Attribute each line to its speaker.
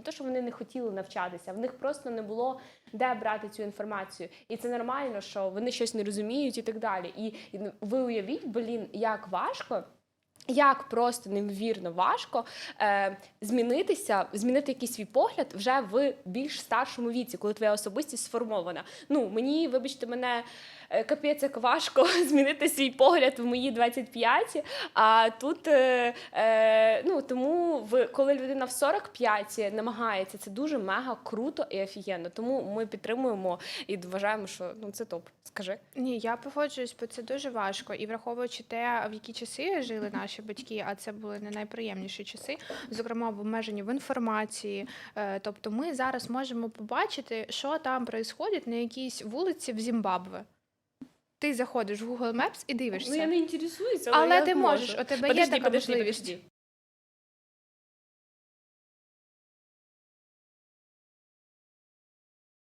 Speaker 1: не те, що вони не хотіли навчатися, в них просто не було де брати цю інформацію. І це нормально, що вони щось не розуміють і так далі. І, і ви уявіть, блін, як важко. Як просто неймовірно важко е, змінитися, змінити якийсь свій погляд вже в більш старшому віці, коли твоя особистість сформована. Ну мені, вибачте, мене е, капець як важко змінити свій погляд в мої 25, А тут е, е, ну тому в коли людина в 45 намагається, це дуже мега круто і офігенно. Тому ми підтримуємо і вважаємо, що ну це топ. Скажи.
Speaker 2: Ні, я погоджуюсь, бо це дуже важко. І враховуючи те, в які часи жили наші батьки, а це були не найприємніші часи, зокрема в обмеженні в інформації. Е, Тобто ми зараз можемо побачити, що там відбувається на якійсь вулиці в Зімбабве. Ти заходиш в Google Maps і дивишся.
Speaker 1: Ну я не інтересуюся,
Speaker 2: але
Speaker 1: я
Speaker 2: ти
Speaker 1: можу.
Speaker 2: можеш, у тебе є така
Speaker 1: подожди,
Speaker 2: можливість.
Speaker 1: подожди.